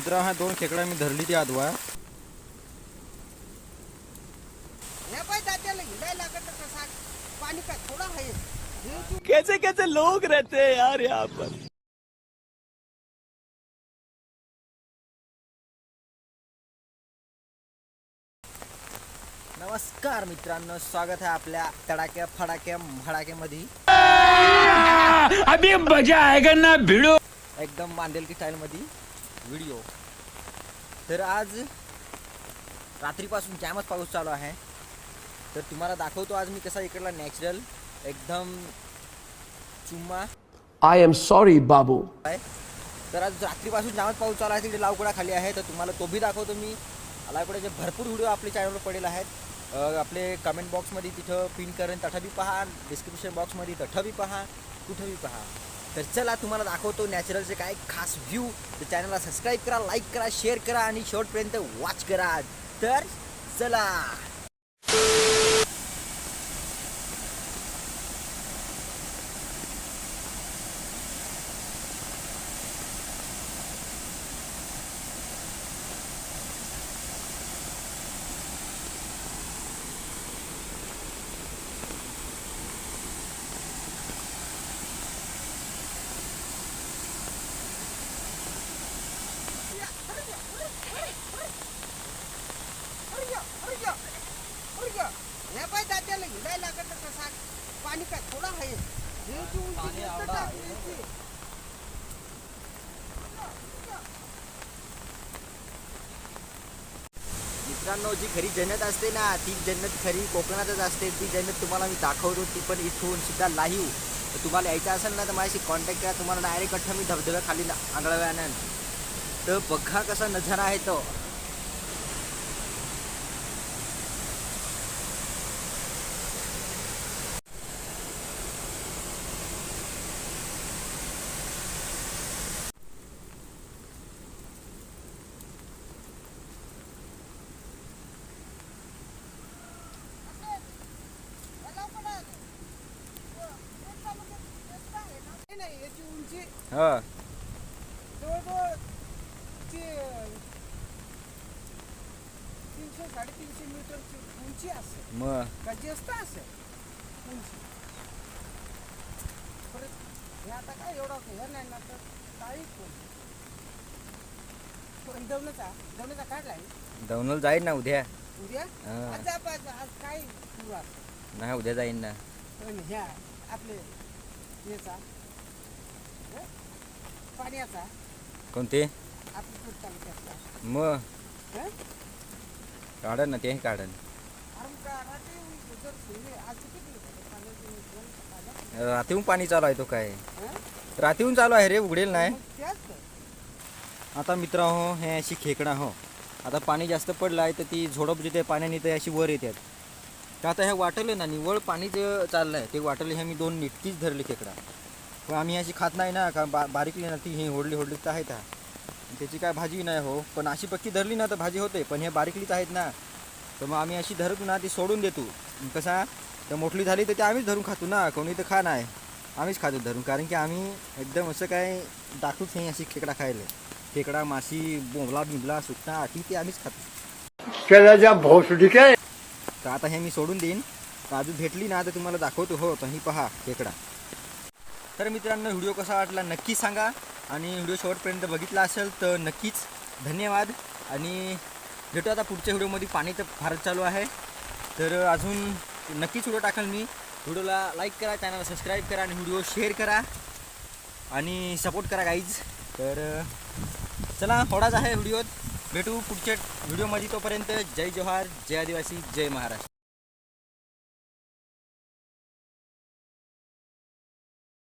मित्रा हा दोन खेकडा मी धरली ती आदवा. हे कसा पाणी थोडं आहे? कैसे कैसे लोग रहते हैं यार यहाँ पर? नमस्कार मित्रांनो स्वागत आहे आपल्या तडाक्या फडाक्या भडाक्यामध्ये अभी मजा आएगा ना भिड़ो। एकदम मांदेलकी स्टाईलमध्ये व्हिडिओ तर आज रात्रीपासून जामच पाऊस चालू आहे. तर तुम्हाला दाखवतो आज मी कसा इकडला नॅचरल एकदम चुम्मा. I am sorry, Babu. आहे. तर आज रात्रीपासून जामच पाऊस चालू आहे तिकडे लावकुडा खाली आहे. तर तुम्हाला तो बी दाखवतो मी. लावकुड्याचे भरपूर व्हिडिओ आपल्या चॅनलवर पडेल आहेत. आपले कमेंट बॉक्समध्ये तिथं पिन करेन तठं बी पहा. डिस्क्रिप्शन बॉक्समध्ये तठं बी पहा. कुठं बी पहा. तर चला तुम्हाला दाखवतो नॅचरलचे काय खास व्ह्यू तर चॅनलला सबस्क्राईब करा लाईक करा शेअर करा आणि शेवटपर्यंत वॉच करा. तर चला हे पाय हिंडायला लागत कसा पाणी काय थोडं आहे? तू उंची जास्त टाकली होती. मित्रांनो जी खरी जन्नत असते ना ती जन्नत खरी कोकणातच असते. ती जन्नत तुम्हाला मी दाखवतो ती पण इथून सुद्धा लाईव्ह. तर तुम्हाला यायचं असेल ना तर माझ्याशी कॉन्टॅक्ट करा. तुम्हाला डायरेक्ट मी धबधब्या खाली आंधळव्यानं. तर बघा कसा नजारा आहे तो. हा जवळजवळ ती, तीनशे साडेतीनशे मीटरची उंची असेल मग का जास्त असेल उंची परत हे आता काय एवढं हे नाही ना तर काही पण दवण्याचा दवण्याचा काढलाय दौनल जाईन ना उद्या उद्या हा. आज आज आज काय सुरुवात नाही उद्या जाईन ना पण ह्या आपले याचा हे? पाण्याचा? कोणते? तालुक्यातला. मग हे? काढन ना ते काढन. अरे जर सुरले आज किती? पाण्याची? रात्रीहून पाणी चालू आहे तो काय? हे? रात्रीहून चालू आहे रे उघडेल नाही. मग त्याच तर. आता मित्र हो हे अशी खेकडा हो. आता पाणी जास्त पडलं आहे तर ती झोडप जिथे पाण्याने ते अशी वर येतात. तर आता ह्या वाटलं ना निवळ पाणी जे चाललं आहे ते वाटलं ह्या मी दोन निटकीच धरली खेकडा. पण आम्ही अशी खात नाही ना का बा बारीकली ना ती ही होडली होडली तर आहेत हा. त्याची काय भाजी नाही हो. पण अशी पक्की धरली ना तर भाजी होते. पण हे बारीकलीच आहेत ना. तर मग आम्ही अशी धरतो ना ती सोडून देतो. कसा तर मोठली झाली तर ते आम्हीच धरून खातो ना. कोणी तर खा नाही. आम्हीच खातो धरून. कारण की आम्ही एकदम असं काय दाखवूच नाही अशी खेकडा खायला. खेकडा माशी बोंबला बिंबला सुकटा आठी ते आम्हीच खातो. तर आता हे मी सोडून देईन. अजून भेटली ना तर तुम्हाला दाखवतो. हो तर ही पहा खेकडा. तर मित्रांनो व्हिडिओ कसा वाटला नक्की सांगा आणि व्हिडिओ शेवटपर्यंत बघितला असेल तर नक्कीच धन्यवाद. आणि भेटू आता पुढच्या व्हिडिओमध्ये. पाणी तर फारच चालू आहे. तर अजून नक्कीच व्हिडिओ टाकाल मी. व्हिडिओला लाईक करा चॅनलला सबस्क्राईब करा आणि व्हिडिओ शेअर करा. आणि सपोर्ट करा गाईज तर चला थोडाच आहे व्हिडिओत. भेटू पुढच्या व्हिडिओमध्ये तोपर्यंत. जय जोहार जय आदिवासी जय महाराष्ट्र.